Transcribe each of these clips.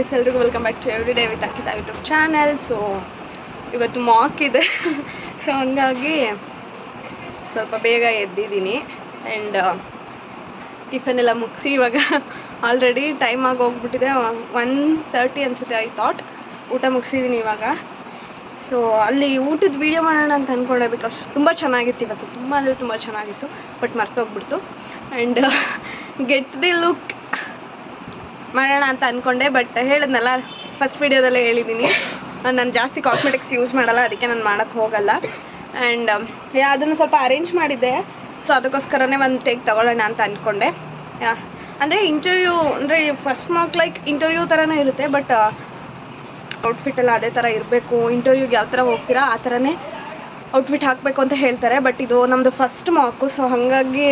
Guys ಎಲ್ರಿಗೂ welcome back to everyday with Ankita YouTube channel so ಇವತ್ತು mock ಇದೆ. So ಹಂಗಾಗಿ ಸ್ವಲ್ಪ ಬೇಗ ಎದ್ದಿದ್ದೀನಿ. ಆ್ಯಂಡ್ ಟಿಫನ್ ಎಲ್ಲ ಮುಗಿಸಿ ಇವಾಗ ಆಲ್ರೆಡಿ ಟೈಮ್ ಆಗಿ ಹೋಗ್ಬಿಟ್ಟಿದೆ. ಒನ್ ತರ್ಟಿ ಅನಿಸುತ್ತೆ ಐ ಥಾಟ್ ಊಟ ಮುಗಿಸಿದ್ದೀನಿ ಇವಾಗ. ಸೊ ಅಲ್ಲಿ ಊಟದ ವೀಡಿಯೋ ಮಾಡೋಣ ಅಂತ ಅಂದ್ಕೊಂಡೆ ಬಿಕಾಸ್ ತುಂಬ ಚೆನ್ನಾಗಿತ್ತು ಇವತ್ತು. ತುಂಬ ಅಂದರೆ ತುಂಬ ಚೆನ್ನಾಗಿತ್ತು ಬಟ್ ಮರ್ತೋಗ್ಬಿಡ್ತು. ಆ್ಯಂಡ್ ಗೆಟ್ ದಿ ಲುಕ್ ಮಾಡೋಣ ಅಂತ ಅಂದ್ಕೊಂಡೆ ಬಟ್ ಹೇಳಿದ್ನಲ್ಲ ಫಸ್ಟ್ ವೀಡಿಯೋದಲ್ಲೇ ಹೇಳಿದ್ದೀನಿ ನಾನು ಜಾಸ್ತಿ ಕಾಸ್ಮೆಟಿಕ್ಸ್ ಯೂಸ್ ಮಾಡಲ್ಲ, ಅದಕ್ಕೆ ನಾನು ಮಾಡೋಕ್ಕೆ ಹೋಗಲ್ಲ. ಆ್ಯಂಡ್ ಅದನ್ನು ಸ್ವಲ್ಪ ಅರೇಂಜ್ ಮಾಡಿದ್ದೆ. ಸೊ ಅದಕ್ಕೋಸ್ಕರನೇ ಒಂದು ಟೇಕ್ ತೊಗೊಳ್ಳೋಣ ಅಂತ ಅಂದ್ಕೊಂಡೆ ಅಂದರೆ ಇಂಟರ್ವ್ಯೂ ಅಂದರೆ ಫಸ್ಟ್ ಮಾರ್ಕ್ ಲೈಕ್ ಇಂಟರ್ವ್ಯೂ ಥರನೇ ಇರುತ್ತೆ ಬಟ್ ಔಟ್ಫಿಟ್ ಎಲ್ಲ ಅದೇ ಥರ ಇರಬೇಕು. ಇಂಟರ್ವ್ಯೂಗೆ ಯಾವ ಥರ ಹೋಗ್ತೀರಾ, ಆ ಥರನೇ ಔಟ್ಫಿಟ್ ಹಾಕಬೇಕು ಅಂತ ಹೇಳ್ತಾರೆ ಬಟ್ ಇದು ನಮ್ಮದು ಫಸ್ಟ್ ಮಾಕು ಸೊ ಹಾಗಾಗಿ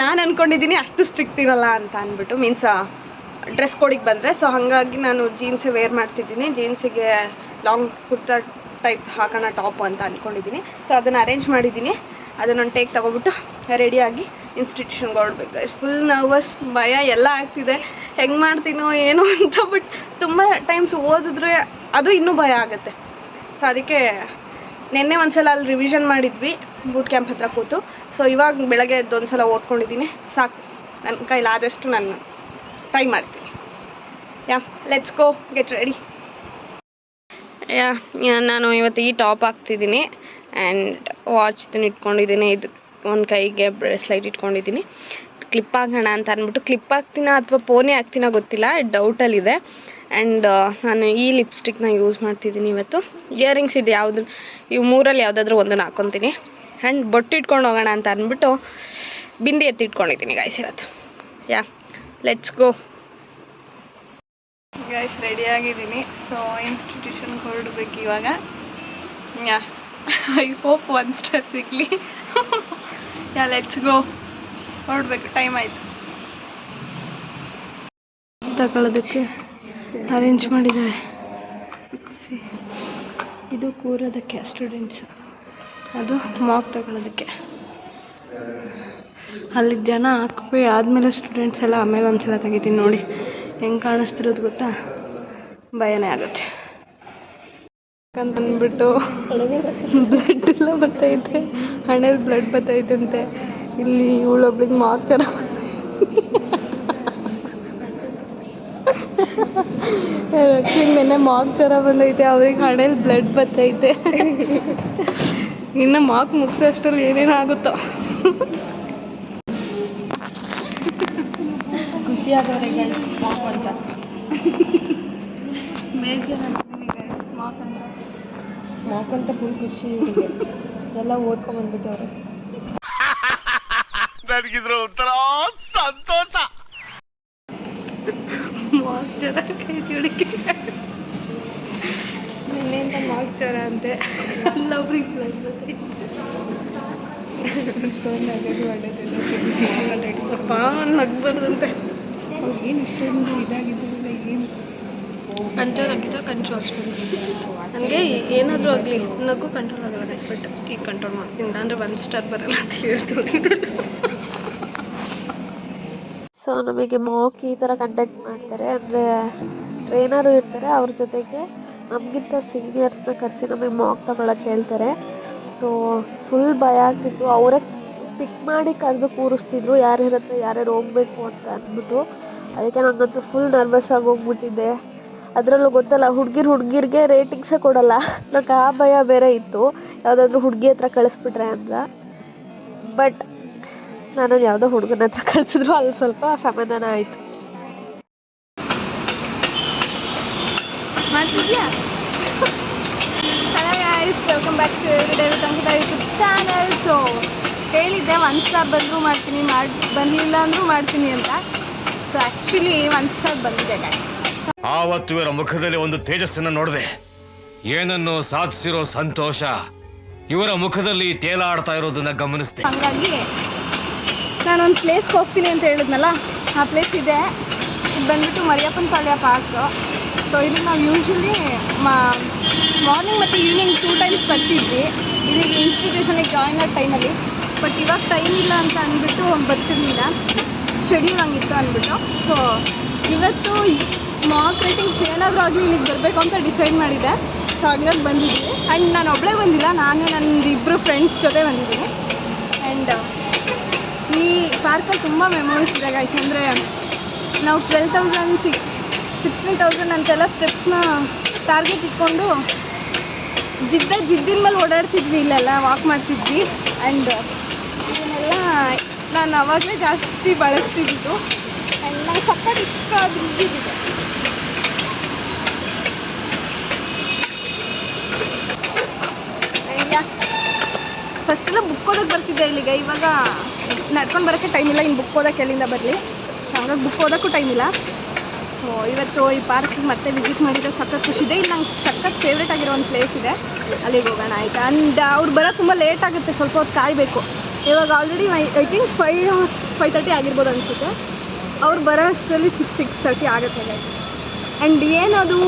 ನಾನು ಅಂದ್ಕೊಂಡಿದ್ದೀನಿ ಅಷ್ಟು ಸ್ಟ್ರಿಕ್ಟ್ ಇರಲ್ಲ ಅಂತ ಅಂದ್ಬಿಟ್ಟು ಮೀನ್ಸ್ ಡ್ರೆಸ್ ಕೋಡಿಗೆ ಬಂದರೆ. ಸೊ ಹಾಗಾಗಿ ನಾನು ಜೀನ್ಸೇ ವೇರ್ ಮಾಡ್ತಿದ್ದೀನಿ. ಜೀನ್ಸಿಗೆ ಲಾಂಗ್ ಕುರ್ತಾ ಟೈಪ್ ಹಾಕೋಣ ಟಾಪ್ ಅಂತ ಅಂದ್ಕೊಂಡಿದ್ದೀನಿ ಸೊ ಅದನ್ನು ಅರೇಂಜ್ ಮಾಡಿದ್ದೀನಿ. ಅದನ್ನೊಂದು ಟೇಕ್ ತೊಗೊಬಿಟ್ಟು ರೆಡಿಯಾಗಿ ಇನ್ಸ್ಟಿಟ್ಯೂಷನ್ಗೆ ಹೊರಡ್ಬೇಕು. ಫುಲ್ ನರ್ವಸ್ ಭಯ ಎಲ್ಲ ಆಗ್ತಿದೆ. ಹೆಂಗೆ ಮಾಡ್ತೀನೋ ಏನೋ ಅಂತ ಬಟ್ ತುಂಬ ಟೈಮ್ಸ್ ಓದಿದ್ರೆ ಅದು ಇನ್ನೂ ಭಯ ಆಗುತ್ತೆ. ಸೊ ಅದಕ್ಕೆ ನಿನ್ನೆ ಒಂದ್ಸಲ ಅಲ್ಲಿ ರಿವಿಷನ್ ಮಾಡಿದ್ವಿ ಬೂಟ್ ಕ್ಯಾಂಪ್ ಹತ್ರ ಕೂತು. ಸೊ ಇವಾಗ ಬೆಳಗ್ಗೆ ಎದ್ದು ಒಂದ್ಸಲ ಓದ್ಕೊಂಡಿದ್ದೀನಿ. ಸಾಕು. ನನ್ನ ಕೈಲಾದಷ್ಟು ನಾನು ಟ್ರೈ ಮಾಡ್ತೀನಿ. Yeah let's go get ready yeah ನಾನು ಇವತ್ತು ಈ ಟಾಪ್ ಹಾಕ್ತಿದ್ದೀನಿ. ಆ್ಯಂಡ್ ವಾಚ್ ಇಟ್ಕೊಂಡಿದ್ದೀನಿ. ಇದು ಒಂದು ಕೈಗೆ ಬ್ರೇಸ್ಲೈಟ್ ಇಟ್ಕೊಂಡಿದ್ದೀನಿ. ಕ್ಲಿಪ್ ಹಾಕೋಣ ಅಂತ ಅಂದ್ಬಿಟ್ಟು ಕ್ಲಿಪ್ ಹಾಕ್ತೀನ ಅಥವಾ ಪೋನೆ ಹಾಕ್ತೀನ ಗೊತ್ತಿಲ್ಲ. ಡೌಟಲ್ಲಿದೆ ಆ್ಯಂಡ್ ನಾನು ಈ ಲಿಪ್ಸ್ಟಿಕ್ನ ಯೂಸ್ ಮಾಡ್ತಿದ್ದೀನಿ ಇವತ್ತು. ಇಯರಿಂಗ್ಸ್ ಇದು ಯಾವುದು ಇವು ಮೂರಲ್ಲಿ ಯಾವುದಾದ್ರೂ ಒಂದನ್ನು ಹಾಕ್ಕೊತೀನಿ ಆ್ಯಂಡ್ ಬೊಟ್ಟು ಇಟ್ಕೊಂಡು ಹೋಗೋಣ ಅಂತ ಅಂದ್ಬಿಟ್ಟು ಬಿಂದಿ ಎತ್ತಿ ಇಟ್ಕೊಂಡಿದ್ದೀನಿ ಗಾಯ್ಸ್ ಇವತ್ತು. Yeah let's go guys ready ಆಗಿದ್ದೀನಿ. ಸೊ ಇನ್ಸ್ಟಿಟ್ಯೂಷನ್ಗೆ ಹೊರಡ್ಬೇಕು ಇವಾಗ. Yeah I hope one star ಸಿಗಲಿ. Yeah let's go ಹೊರಡ್ಬೇಕು. ಟೈಮ್ ಆಯಿತು. ತಗೊಳ್ಳೋದಕ್ಕೆ ಅರೇಂಜ್ ಮಾಡಿದ್ದಾರೆ. ಇದು ಕೂರೋದಕ್ಕೆ ಸ್ಟೂಡೆಂಟ್ಸ್ ಅದು ಮಾಕ್ ತಗೊಳ್ಳೋದಕ್ಕೆ ಅಲ್ಲಿ ಜನ ಹಾಕ್ಬಿ ಆದಮೇಲೆ ಸ್ಟೂಡೆಂಟ್ಸ್ ಎಲ್ಲ ಆಮೇಲೆ ಒಂದ್ಸಲ ತೆಗಿತೀನಿ ನೋಡಿ. ಹೆಂಗೆ ಕಾಣಿಸ್ತಿರೋದು ಗೊತ್ತಾ? ಭಯನೇ ಆಗುತ್ತೆ. ಅಂತ ಬ್ಲಡ್ ಎಲ್ಲ ಬರ್ತೈತೆ ಹಣೆಯಲ್ಲಿ ಬ್ಲಡ್ ಬರ್ತೈತಂತೆ ಇಲ್ಲಿ ಇವಳೊಬ್ಳಿಗೆ ಮಾಕ್ ಥರ ನೆನ್ನೆ ಮಾಕ್ ಜ್ವರ ಬಂದೈತೆ, ಅವ್ರಿಗೆ ಹಣೆಯಲ್ಲಿ ಬ್ಲಡ್ ಬರ್ತೈತೆ. ಇನ್ನು ಮಾಕ್ ಮುಗಿಸೋಷ್ಟರಲ್ಲಿ ಏನೇನು ಆಗುತ್ತೋ ಖುಷಿ ಆಗವ್ರೆ ಗೈಸ್ ಮಾಕ್ ಅಂತ ಬೇಜಾರಾಗ್ತೀನಿ ಗೈಸ್ ಮಾಕ್ ಅಂತ. ಮಾಕ್ ಅಂತ ಫುಲ್ ಖುಷಿ ಇದೆ ಎಲ್ಲ ಓದ್ಕೊಂಬಂದ್ಬಿಟ್ಟವ್ರೆ ನನಗಿದ್ರ ಒಂಥರ ಸಂತೋಷ. ಮಾಕ್ ಜ್ವರ ಕೈ ಚುಡಿಕೆ ನಿನ್ನೆಯಿಂದ ಮಾಕ್ ಜ್ವರ ಅಂತೆ? ಅಲ್ಲೊಬ್ರಿಗೆ ಬ್ಲಡ್ ಬರ್ತೈತೆ ಇಷ್ಟೊಂದು ಆಗೋದು. ಒಳ್ಳೇದಿಲ್ಲ ಅಪ್ಪ ನಗ್ಬಾರ್ದಂತೆ. ಏನು ಇಷ್ಟೊಂದು ಇದಾಗಿದ್ದಿಲ್ಲ ಏನು? ಕಂಟ್ರೋಲ್ ಕಂಚು ಅಷ್ಟೇ ನನಗೆ ಏನಾದರೂ ಆಗಲಿ ನಗು ಕಂಟ್ರೋಲ್ ಆಗಲ್ಲ ಗೈಸ್ ಬಟ್ ಈಗ ಕಂಟ್ರೋಲ್ ಮಾಡ್ತೀನಿ. ಅಂದರೆ ಒನ್ ಸ್ಟಾರ್ ಬರಲ್ಲ ಅಂತ ಹೇಳ್ತೀನಿ. ಸೊ ನಮಗೆ ಮಾಕ್ ಈ ಥರ ಕಂಡಕ್ಟ್ ಮಾಡ್ತಾರೆ. ಅಂದರೆ ಟ್ರೈನರು ಇರ್ತಾರೆ ಅವ್ರ ಜೊತೆಗೆ ನಮಗಿಂತ ಸೀನಿಯರ್ಸ್ನ ಕರೆಸಿ ನಮಗೆ ಮಾಕ್ ತಗೊಳಕ್ಕೆ ಹೇಳ್ತಾರೆ. ಸೊ ಫುಲ್ ಭಯ ಆಗ್ತಿತ್ತು. ಅವರೇ ಪಿಕ್ ಮಾಡಿ ಕರೆದು ಕೂರಿಸ್ತಿದ್ರು. ಯಾರ್ಯಾರ ಹತ್ರ ಯಾರ್ಯಾರು ಹೋಗ್ಬೇಕು ಅಂತ ಅಂದ್ಬಿಟ್ಟು ಅದಕ್ಕೆ ನನಗಂತೂ ಫುಲ್ ನರ್ವಸ್ ಆಗಿ ಹೋಗ್ಬಿಟ್ಟಿದ್ದೆ ಅದರಲ್ಲೂ ಗೊತ್ತಲ್ಲ, ಹುಡುಗಿರು ಹುಡುಗಿರಿಗೆ ರೇಟಿಂಗ್ಸೇ ಕೊಡಲ್ಲ. ನಂಗೆ ಆ ಭಯ ಬೇರೆ ಇತ್ತು. ಯಾವುದಾದ್ರೂ ಹುಡುಗಿ ಹತ್ರ ಕಳಿಸ್ಬಿಟ್ರೆ ಅಂತ. ಬಟ್ ನಾನು ಯಾವುದೋ ಹುಡುಗನ ಹತ್ರ ಕಳಿಸಿದ್ರು, ಅಲ್ಲಿ ಸ್ವಲ್ಪ ಸಮಾಧಾನ ಆಯಿತು. Welcome back to everyday with Ankita YouTube channel so ಹೇಳಿದ್ದೆ ಒಂದು ಸ್ಟಾರ್ ಬಂದರೂ ಮಾಡ್ತೀನಿ, ಮಾಡಿ ಬಂದಿಲ್ಲ ಅಂದರೂ ಮಾಡ್ತೀನಿ ಅಂತ. ಸೊ ಆ್ಯಕ್ಚುಲಿ ಒನ್ ಸ್ಟಾರ್ ಬಂದಿದೆ ಆವತ್ತು ಇವರ ಮುಖದಲ್ಲಿ ಒಂದು ತೇಜಸ್ಸನ್ನು ನೋಡಿದೆ. ಏನನ್ನು ಸಾಧಿಸಿರೋ ಸಂತೋಷ ಇವರ ಮುಖದಲ್ಲಿ ತೇಲಾಡ್ತಾ ಇರೋದನ್ನ ಗಮನಿಸಿದೆ. ಹಾಗಾಗಿ ನಾನೊಂದು ಪ್ಲೇಸ್ಗೆ ಹೋಗ್ತೀನಿ ಅಂತ ಹೇಳಿದ್ನಲ್ಲ ಆ ಪ್ಲೇಸ್ ಇದೆ. ಇದು ಬಂದ್ಬಿಟ್ಟು ಮರಿಯಪ್ಪನ ಪಾಳ್ಯ ಪಾರ್ಕ್ ಸೊ ಇಲ್ಲಿ ನಾವು ಯೂಶ್ವಲಿ ಮಾರ್ನಿಂಗ್ ಮತ್ತು ಈವ್ನಿಂಗ್ ಟೂ ಟೈಮ್ಸ್ ಬರ್ತಿದ್ವಿ. ಇದೀಗ ಇನ್ಸ್ಟಿಟ್ಯೂಷನಿಗೆ ಜಾಯ್ನ್ ಆಗೋ ಟೈಮಲ್ಲಿ ಬಟ್ ಇವಾಗ ಟೈಮ್ ಇಲ್ಲ ಅಂತ ಅಂದ್ಬಿಟ್ಟು ಬರ್ತಿರ್ಲಿಲ್ಲ. ಶೆಡ್ಯೂಲ್ ಹಂಗಿತ್ತು ಅಂದ್ಬಿಟ್ಟು. ಸೊ ಇವತ್ತು ಮಾಕ್ ರೇಟಿಂಗ್ಸ್ ಏನಾದರೂ ಆಗಲಿ ಇಲ್ಲಿಗೆ ಬರಬೇಕು ಅಂತ ಡಿಸೈಡ್ ಮಾಡಿದ್ದೆ ಸೊ ಹಂಗಾಗಿ ಬಂದಿದ್ದೀನಿ ಆ್ಯಂಡ್ ನಾನು ಒಬ್ಬಳೇ ಬಂದಿಲ್ಲ, ನಾನು ನನ್ನ ಇಬ್ಬರು ಫ್ರೆಂಡ್ಸ್ ಜೊತೆ ಬಂದಿದ್ದೀನಿ ಆ್ಯಂಡ್ ಈ ಪಾರ್ಕಲ್ಲಿ ತುಂಬ ಮೆಮೊರೀಸ್ ಇದೆ ಗಾಯ್ಸ್ ಅಂದರೆ, ನಾವು twelve thousand six sixteen thousand ಅಂತೆಲ್ಲ ಸ್ಟೆಪ್ಸ್ನ ಟಾರ್ಗೆಟ್ ಇಟ್ಕೊಂಡು ಜಿದ್ದ ಜಿದ್ದಿನ ಮೇಲೆ ಓಡಾಡ್ತಿದ್ವಿ ಇಲ್ಲೆಲ್ಲ ವಾಕ್ ಮಾಡ್ತಿದ್ವಿ. ಆ್ಯಂಡ್ ಇದನ್ನೆಲ್ಲ ನಾನು ಅವಾಗಲೇ ಜಾಸ್ತಿ ಬಳಸ್ತಿದ್ದು ಆ್ಯಂಡ್ ನಂಗೆ ಸಕ್ಕತ್ ಇಷ್ಟ ಅದು ಇದ್ದಿದೆ ಫಸ್ಟ್ ಎಲ್ಲ ಬುಕ್ ಓದಕ್ಕೆ ಬರ್ತಿದ್ದೆ ಇಲ್ಲಿಗೆ. ಇವಾಗ ನಡ್ಕೊಂಡು ಬರೋಕ್ಕೆ ಟೈಮ್ ಇಲ್ಲ. ಇನ್ನು ಬುಕ್ ಓದಕ್ಕೆ ಎಲ್ಲಿಂದ ಬರಲಿ? ಸೊ ಹಂಗಾಗಿ ಬುಕ್ ಓದೋಕ್ಕೂ ಟೈಮ್ ಇಲ್ಲ. ಸೊ ಇವತ್ತು ಈ ಪಾರ್ಕಿಗೆ ಮತ್ತೆ ವಿಸಿಟ್ ಮಾಡಿದ್ರೆ ಸಖತ್ ಖುಷಿ ಇದೆ. ಇಲ್ಲಿ ನಂಗೆ ಸಖತ್ ಫೇವ್ರೇಟ್ ಆಗಿರೋ ಒಂದು ಪ್ಲೇಸ್ ಇದೆ. ಅಲ್ಲಿಗೆ ಹೋಗೋಣ ಆಯಿತಾ? ಆ್ಯಂಡ್ ಅವ್ರು ಬರೋದು ತುಂಬ ಲೇಟ್ ಆಗುತ್ತೆ. ಸ್ವಲ್ಪ ಹೊತ್ತು ಕಾಯಬೇಕು. ಇವಾಗ already I think five five thirty ಆಗಿರ್ಬೋದು ಅನಿಸುತ್ತೆ. ಅವ್ರು ಬರೋ ಅಷ್ಟರಲ್ಲಿ ಸಿಕ್ಸ್ ಸಿಕ್ಸ್ ತರ್ಟಿ ಆಗುತ್ತೆ ಗೈಸ್ ಆ್ಯಂಡ್ ಏನದು?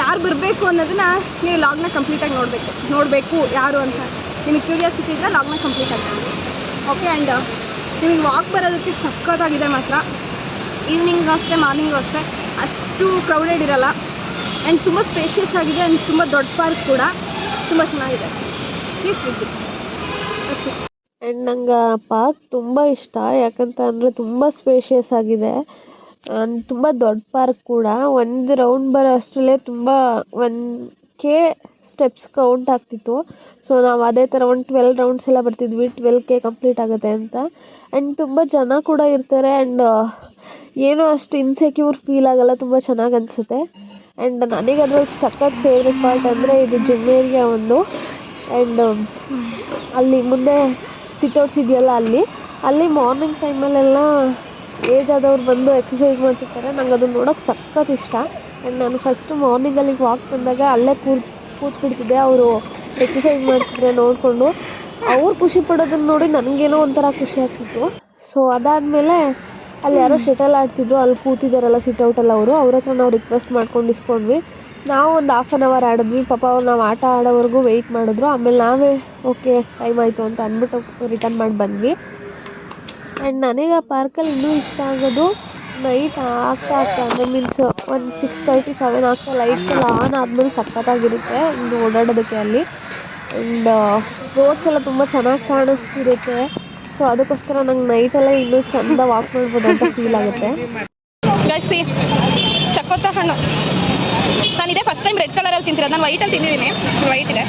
ಯಾರು ಬರಬೇಕು ಅನ್ನೋದನ್ನ ನೀವು ಲಾಗ್ನ ಕಂಪ್ಲೀಟಾಗಿ ನೋಡಬೇಕು. ನೋಡಬೇಕು ಯಾರು ಅಂತ. ನಿಮಗೆ ಕ್ಯೂರಿಯಾಸಿಟಿ ಇದ್ದರೆ ಲಾಗ್ನ ಕಂಪ್ಲೀಟ್ ಆಗಿ ನೋಡಿ. ಓಕೆ ಆ್ಯಂಡ್ ನಿಮಗೆ ವಾಕ್ ಬರೋದಕ್ಕೆ ಸಖತ್ತಾಗಿದೆ ಮಾತ್ರ. ಈವ್ನಿಂಗು ಅಷ್ಟೇ ಮಾರ್ನಿಂಗು ಅಷ್ಟೇ. ಅಷ್ಟು ಕ್ರೌಡೆಡ್ ಇರಲ್ಲ. ಆ್ಯಂಡ್ ತುಂಬ ಸ್ಪೇಷಿಯಸ್ ಆಗಿದೆ ಆ್ಯಂಡ್ ತುಂಬ ದೊಡ್ಡ ಪಾರ್ಕ್ ಕೂಡ. ತುಂಬ ಚೆನ್ನಾಗಿದೆ. ಪ್ಲೀಸ್ ವಿಸಿಟ್ ಆ್ಯಂಡ್ ನಂಗೆ ಪಾರ್ಕ್ ತುಂಬ ಇಷ್ಟ. ಯಾಕಂತ ಅಂದರೆ ತುಂಬ ಸ್ಪೇಷಿಯಸ್ ಆಗಿದೆ. ಆ್ಯಂಡ್ ತುಂಬ ದೊಡ್ಡ ಪಾರ್ಕ್ ಕೂಡ. ಒಂದು ರೌಂಡ್ ಬರೋ ಅಷ್ಟರಲ್ಲೇ ತುಂಬ ಒಂದು ಕೆ ಸ್ಟೆಪ್ಸ್ ಕೌಂಟ್ ಆಗ್ತಿತ್ತು. ಸೊ ನಾವು ಅದೇ ಥರ ಒಂದು ಟ್ವೆಲ್ ರೌಂಡ್ಸ್ ಎಲ್ಲ ಬರ್ತಿದ್ವಿ. ಟ್ವೆಲ್ ಕೆ ಕಂಪ್ಲೀಟ್ ಆಗುತ್ತೆ ಅಂತ. ಆ್ಯಂಡ್ ತುಂಬ ಜನ ಕೂಡ ಇರ್ತಾರೆ. ಆ್ಯಂಡ್ ಏನೂ ಅಷ್ಟು ಇನ್ಸೆಕ್ಯೂರ್ ಫೀಲ್ ಆಗಲ್ಲ. ತುಂಬ ಚೆನ್ನಾಗಿ ಅನಿಸುತ್ತೆ. ಆ್ಯಂಡ್ ನನಗೆ ಅದ್ರಲ್ಲಿ ಸಖತ್ ಫೇವ್ರೆಟ್ ಪಾರ್ಟ್ ಅಂದರೆ ಇದು ಜಿಮ್ ಏರಿಯಾ ಒಂದು. ಆ್ಯಂಡ್ ಅಲ್ಲಿ ಮುಂದೆ ಸಿಟ್ಔಟ್ಸ್ ಇದೆಯಲ್ಲ ಅಲ್ಲಿ. ಅಲ್ಲಿ ಮಾರ್ನಿಂಗ್ ಟೈಮಲ್ಲೆಲ್ಲ ಏಜ್ ಆದವ್ರು ಬಂದು ಎಕ್ಸಸೈಸ್ ಮಾಡ್ತಿರ್ತಾರೆ. ನಂಗೆ ಅದನ್ನು ನೋಡೋಕೆ ಸಖತ್ ಇಷ್ಟ. ಆ್ಯಂಡ್ ನಾನು ಫಸ್ಟ್ ಮಾರ್ನಿಂಗ್ ಅಲ್ಲಿಗೆ ವಾಕ್ ಬಂದಾಗ ಅಲ್ಲೇ ಕೂತ್ ಕೂತ್ಬಿಡ್ತಿದ್ದೆ. ಅವರು ಎಕ್ಸಸೈಸ್ ಮಾಡ್ತಿದ್ರೆ ನೋಡಿಕೊಂಡು. ಅವ್ರು ಖುಷಿ ಪಡೋದನ್ನ ನೋಡಿ ನನಗೇನೋ ಒಂಥರ ಖುಷಿ ಆಗ್ತಿತ್ತು. ಸೊ ಅದಾದಮೇಲೆ ಅಲ್ಲಿ ಯಾರೋ ಶಟಲ್ ಆಡ್ತಿದ್ರು. ಅಲ್ಲಿ ಕೂತಿದ್ದಾರಲ್ಲ ಸಿಟ್ಔಟಲ್ಲಿ ಅವರು. ಅವ್ರ ಹತ್ರ ನಾವು ರಿಕ್ವೆಸ್ಟ್ ಮಾಡ್ಕೊಂಡು ಇಸ್ಕೊಂಡ್ವಿ. ನಾವು ಒಂದು ಹಾಫ್ ಆನ್ ಅವರ್ ಆಡಿದ್ವಿ. ಪಾಪ ಅವ್ರು ನಾವು ಆಟ ಆಡೋವರೆಗೂ ವೆಯ್ಟ್ ಮಾಡಿದ್ರು. ಆಮೇಲೆ ನಾವೇ ಓಕೆ ಟೈಮ್ ಆಯಿತು ಅಂತ ಅಂದ್ಬಿಟ್ಟು ರಿಟರ್ನ್ ಮಾಡಿ ಬಂದ್ವಿ. ಆ್ಯಂಡ್ ನನಗೆ ಆ ಪಾರ್ಕಲ್ಲಿ ಇನ್ನೂ ಇಷ್ಟ ಆಗೋದು ನೈಟ್ ಆಗ್ತಾ ಆಗ್ತಾ ಅಂದರೆ ಮೀನ್ಸ್ ಒಂದು ಸಿಕ್ಸ್ ತರ್ಟಿ ಸೆವೆನ್ ಆಗ್ತಾ ಲೈಟ್ಸ್ ಎಲ್ಲ ಆನ್ ಆದಮೇಲೆ ಸಖತ್ತಾಗಿರುತ್ತೆ. ಇನ್ನು ಓಡಾಡೋದಕ್ಕೆ ಅಲ್ಲಿ. ಆ್ಯಂಡ್ ರೋಡ್ಸ್ ಎಲ್ಲ ತುಂಬ ಚೆನ್ನಾಗಿ ಕಾಣಿಸ್ತಿರುತ್ತೆ. ಸೊ ಅದಕ್ಕೋಸ್ಕರ ನಂಗೆ ನೈಟೆಲ್ಲ ಇನ್ನೂ ಚೆಂದ ವಾಕ್ ಮಾಡ್ಬೋದು ಅಂತ ಫೀಲ್ ಆಗುತ್ತೆ. ಚಕೋತ ಹಣ್ಣು. ನಾನು ಇದೇ ಫಸ್ಟ್ ಟೈಮ್ ರೆಡ್ ಕಲರಲ್ಲಿ ತಿಂತಿರೋದು. ನಾನು ವೈಟಲ್ಲಿ ತಿಂದಿದ್ದೀನಿ. ವೈಟ್ ಇದೆ.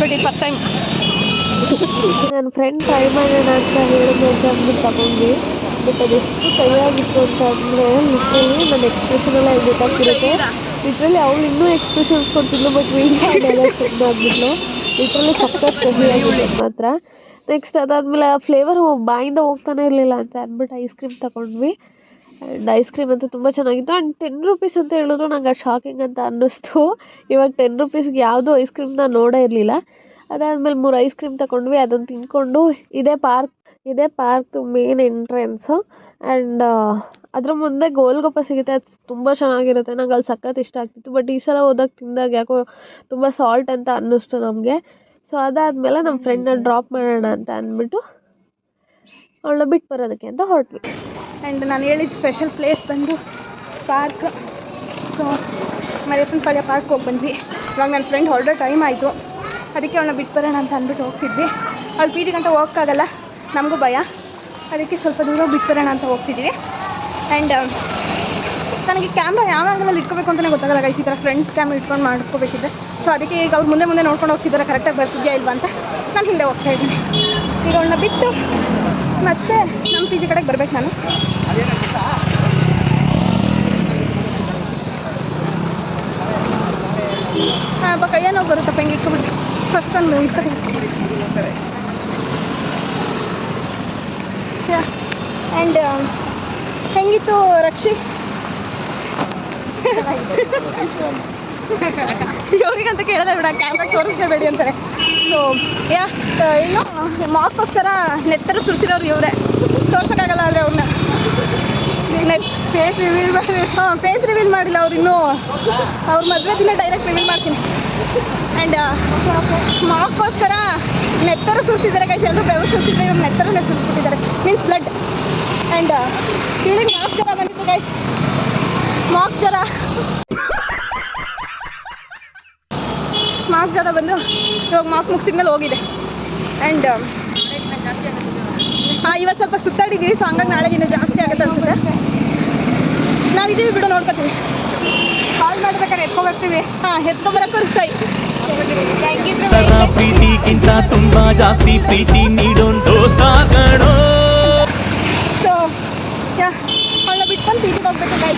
ಬಟ್ ಇದು ಫಸ್ಟ್ ಟೈಮ್ ನನ್ನ ಫ್ರೆಂಡ್ ಟ್ರೈ ಮಾಡೋಣ ಅಂತ ಹೇಳಿದ್ದೆ ಅಂತ ಅಂದ್ಬಿಟ್ಟು ತಗೊಂಡ್ವಿ. ಬಟ್ ಅದೆಷ್ಟು ಕೈಯಾಗಿತ್ತು ಅಂತ ಅಂದರೆ ಲಿಟ್ರಲಿ ನನ್ನ ಎಕ್ಸ್ಪ್ರೆಷನ್ ಎಲ್ಲ ಬೇಕಾಗ್ತಿರುತ್ತೆ ಲಿಟ್ರಲಿ ಅವಳು ಇನ್ನೂ ಎಕ್ಸ್ಪ್ರೆಷನ್ಸ್ ಕೊಡ್ತಿದ್ಲು ಬಟ್ ವೀಡಿಯೋ ಡೈಲಾಗ್ಸ್ ಅಂದ್ಬಿಟ್ಲು ಲಿಟ್ರಲಿ ಸಖತ್ ಕಹಿಯಾಗಿತ್ತು ಮಾತ್ರ. ನೆಕ್ಸ್ಟ್ ಅದಾದಮೇಲೆ ಆ ಫ್ಲೇವರ್ ಬಾಯಿಂದ ಹೋಗ್ತಾನೆ ಇರಲಿಲ್ಲ ಅಂತ ಅಂದ್ಬಿಟ್ಟು ಐಸ್ ಕ್ರೀಮ್ ತಗೊಂಡ್ವಿ. ಆ್ಯಂಡ್ ಐಸ್ ಕ್ರೀಮ್ ಅಂತೂ ತುಂಬ ಚೆನ್ನಾಗಿತ್ತು. ಆ್ಯಂಡ್ ಟೆನ್ ರುಪೀಸ್ ಅಂತ ಹೇಳಿದ್ರು ನಂಗೆ ಅದು ಶಾಕಿಂಗ್ ಅಂತ ಅನ್ನಿಸ್ತು. ಇವಾಗ ಟೆನ್ ರುಪೀಸ್ಗೆ ಯಾವುದೂ ಐಸ್ ಕ್ರೀಮ್ನ ನೋಡೇ ಇರಲಿಲ್ಲ. ಅದಾದಮೇಲೆ ಮೂರು ಐಸ್ ಕ್ರೀಮ್ ತಗೊಂಡ್ವಿ ಅದನ್ನು ತಿಂದ್ಕೊಂಡು ಇದೇ ಪಾರ್ಕ್ ಇದೇ ಪಾರ್ಕ್ದು ಮೇನ್ ಎಂಟ್ರೆನ್ಸು ಆ್ಯಂಡ್ ಅದ್ರ ಮುಂದೆ ಗೋಲ್ಗಪ್ಪ ಸಿಗುತ್ತೆ. ಅದು ತುಂಬ ಚೆನ್ನಾಗಿರುತ್ತೆ. ನಂಗೆ ಅಲ್ಲಿ ಸಖತ್ ಇಷ್ಟ ಆಗ್ತಿತ್ತು. ಬಟ್ ಈ ಸಲ ಹೋದಾಗ ತಿಂದಾಗ ಯಾಕೋ ತುಂಬ ಸಾಲ್ಟ್ ಅಂತ ಅನ್ನಿಸ್ತು ನಮಗೆ. ಸೊ ಅದಾದಮೇಲೆ ನಮ್ಮ ಫ್ರೆಂಡ್ನ ಡ್ರಾಪ್ ಮಾಡೋಣ ಅಂತ ಅಂದ್ಬಿಟ್ಟು ಅವಳನ್ನ ಬಿಟ್ಟು ಬರೋದಕ್ಕೆ ಅಂತ ಹೊರಟ್ವಿ. ಆ್ಯಂಡ್ ನಾನು ಹೇಳಿದ ಸ್ಪೆಷಲ್ ಪ್ಲೇಸ್ ಬಂದು park so Mariyappana Palya park ಹೋಗಿ ಬಂದ್ವಿ. ಇವಾಗ ನನ್ನ ಫ್ರೆಂಡ್ ಹೊರಡೋ ಟೈಮ್ ಆಯಿತು. ಅದಕ್ಕೆ ಅವಳನ್ನ ಬಿಟ್ಟು ಬರೋಣ ಅಂತ ಅಂದ್ಬಿಟ್ಟು ಹೋಗ್ತಿದ್ವಿ. ಅವಳು ಪಿ ಜಿ ಗಂಟೆ ಹೋಗೋಕ್ಕಾಗಲ್ಲ ನಮಗೂ ಭಯ. ಅದಕ್ಕೆ ಸ್ವಲ್ಪ ದೂರ ಬಿಟ್ಟು ಬರೋಣ ಅಂತ ಹೋಗ್ತಿದ್ದೀವಿ ಆ್ಯಂಡ್ ನನಗೆ ಕ್ಯಾಮ್ರಾ ಯಾವ ಆ್ಯಂಗಲಲ್ಲಿ ಇಟ್ಕೋಬೇಕು ಅಂತಲೇ ಗೊತ್ತಾಗಲ್ಲ ಗೈಸ್ ಈ ಥರ ಫ್ರಂಟ್ ಕ್ಯಾಮ್ರಾ ಇಟ್ಕೊಂಡು ಮಾಡ್ಕೋಬೇಕಿದೆ ಸೊ ಅದಕ್ಕೆ ಈಗ ಅವ್ರು ಮುಂದೆ ಮುಂದೆ ನೋಡ್ಕೊಂಡು ಹೋಗ್ತಿದ್ದಾರೆ ಕರೆಕ್ಟಾಗಿ ಬರ್ತಿದ್ಯಾ ಇಲ್ವಾ ಅಂತ. ನಾನು ಹಿಂದೆ ಹೋಗ್ತಾ ಇದ್ದೀನಿ. ಈಗ ಅವಳನ್ನ ಬಿಟ್ಟು ಮತ್ತೆ ನಮ್ಮ ಪಿ ಜಿ ಕಡೆಗೆ ಬರ್ಬೇಕು ನಾನು. ಹಾಂ, ಬಾ ಕೈಯ ಬರುತ್ತಪ್ಪ, ಹಿಂಗೆ ಇಟ್ಕೊಬಿಟ್ಟು ಫಸ್ಟ್ ಒಂದು ಇರ್ತದೆ ಆ್ಯಂಡ್ ಹೆಂಗಿತ್ತು ರಕ್ಷಿ? ಯೋಗಿಗಂತ ಕೇಳಲ್ಲ ಬಿಡ ಕ್ಯಾಮ್ರಾ ತೋರಿಸ್ಲೇಬೇಡಿ ಅಂತಾರೆ. ಸೊ ಯಾ ಏನು ಮಾರ್ಕ್ಗೋಸ್ಕರ ನೆತ್ತರು ಸುರಿಸಿರೋರು ಇವರೇ. ತೋರ್ಸೋಕ್ಕಾಗಲ್ಲ ಆದರೆ ಅವ್ರನ್ನ ಫೇಸ್ ರಿವೀಲ್ ಹಾಂ ಫೇಸ್ ರಿವೀಲ್ ಮಾಡಿಲ್ಲ ಅವ್ರು ಇನ್ನೂ. ಅವ್ರ ಮದುವೆ ದಿನ ಡೈರೆಕ್ಟ್ ರಿವೀಲ್ ಮಾಡ್ತೀನಿ. ಆ್ಯಂಡ್ ಮಾರ್ಕ್ಗೋಸ್ಕರ ನೆತ್ತರು ಸುರಿಸಿದ್ದಾರೆ ಕೈ ಎಲ್ಲರೂ ಬೆವರು ಸುರಿಸಿದ್ರೆ ಇವ್ರು ನೆತ್ತರನ್ನೇ ಸುರಿಸ್ಬಿಟ್ಟಿದ್ದಾರೆ. ಮೀನ್ಸ್ ಬ್ಲಡ್ ಆ್ಯಂಡ್ ಇವಳಿಗೆ ಮಾಕ್ ಜ್ವರ ಬಂದಿತ್ತು ಗೈಸ್ ಮಾಕ್ ಜ್ವರ ಮಾರ್ಕ್ ಜಾಗ ಬಂದು ಇವಾಗ ಮಾರ್ಕ್ ಮುಗಿಸಿದ್ಮೇಲೆ ಹೋಗಿದೆ. ಆ್ಯಂಡ್ ಹಾಂ ಇವತ್ತು ಸ್ವಲ್ಪ ಸುತ್ತಾಡಿದ್ದೀವಿ ಸೊ ಹಂಗಾಗಿ ನಾಳೆಗೆ ಇನ್ನೂ ಜಾಸ್ತಿ ಆಗುತ್ತೆ ಅನ್ಸುತ್ತೆ. ನಾವಿದ್ದೀವಿ ಬಿಡು ನೋಡ್ಕೊತೀವಿ. ಕಾಲ್ ಮಾಡ್ಬೇಕಾದ್ರೆ ಎತ್ಕೊಬರ್ತೀವಿ. ಹಾಂ ಎತ್ಕೊಬರಕ್ಕೂ ಸೈ ತರ ಪ್ರೀತಿಗಿಂತ ತುಂಬಾ ಜಾಸ್ತಿ ಪ್ರೀತಿ ನೀಡೋ ದೋಸ್ತ ಕಣೋ ಸೊ ಯಾ ಅವಳನ್ನ ಬಿಟ್ಕೊಂಡು ಪಿ ಜಿಗೆ ಹೋಗ್ಬೇಕು ಬಾಯ್